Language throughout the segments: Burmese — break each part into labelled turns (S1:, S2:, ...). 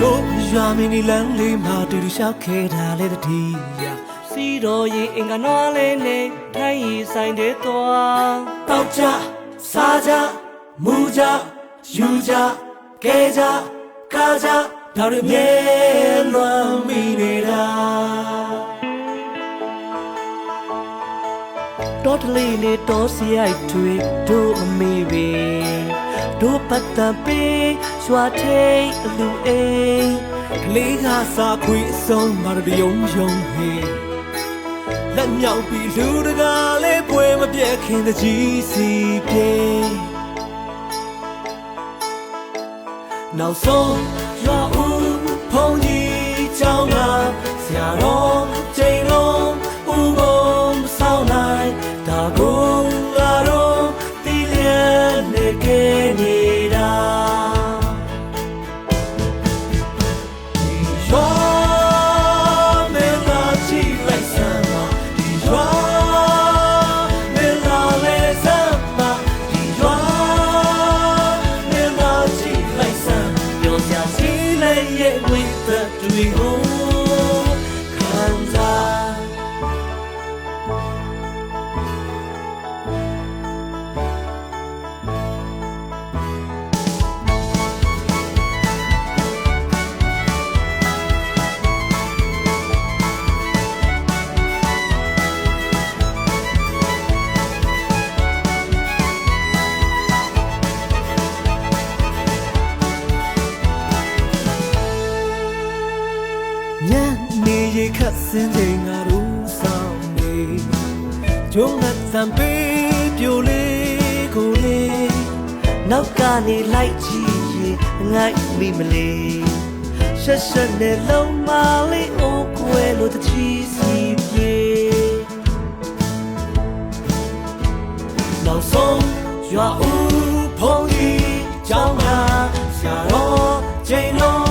S1: ရွာမင်းဒီလမ်းလေးမှာတူတူလျှောက်ခဲ့တာလေတတိယ
S2: စီတော်ရင်အင်္ဂနွားလေးနဲ့ထိုင်းရီဆိုင်တဲ့သွား
S1: တောက်ကြစားကြမူကြယူကြကဲကြကာကြဒါတွေမြဲလွမ်းမိနေတာ
S2: တော်တလေးလေးတော်စီရိုက်တွေတို့အမေပဲ တို့ပတ်တပေးရွာထိတ်အလူအိမ်
S1: ကလေးကစားခွေအစုံမာရယုံယုံဟေးလက်မြောက်ပြီးလူတကာလေးပွဲမပြတ်ခင်တကြီးစီပြေနောက်ဆုံးရွာ ရဲ့ဝိသ တ်စင်းချိန်ငါတို့ဆောင်နေကျုံးနဲ့တံပေးပြိုလေးကိုလေး
S2: နောက်ကနေလိုက်ကြည့်ရင်ငိုက်မိမလေးရှက်ရှက်နဲ့လုံးမလေးအိုးခွဲလို့တချီစီပြေ
S1: နောက်ဆုံးရွာဦးဖုန်ကြီးကြောင်းလာဆရာတော်ချိန်လုံး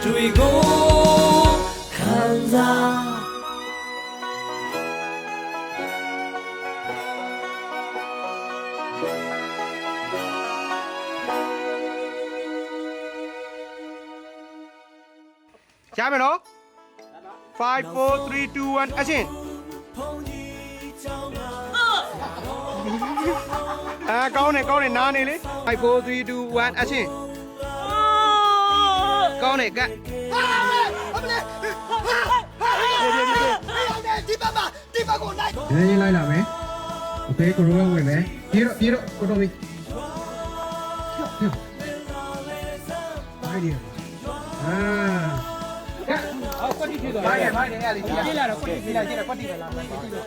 S1: သက်တွေကိုခံစား
S3: ရှားမယ်နော်5 4 3 2 1 action အာကောင်းတယ်ကောင်းတယ်နားနေလေ5 4 3 2 1 action ကောင်းတယ်ကတ်
S4: နည်းနည်းလိုက်လာမယ်โอเคကိုရိုးကဝင်မယ်ပြေတော့ပြေတော့ကိုတော်ပြီဘာဒီအာကဲအော်ကွက်တီဖြစ်သွားတယ်ဘာရဘာရအဲ့လေးပြေးလာတော့ကွက်တီပြေးလာကြည့်တော့ကွက်တီပဲလာမယ်ကွက်တီပဲ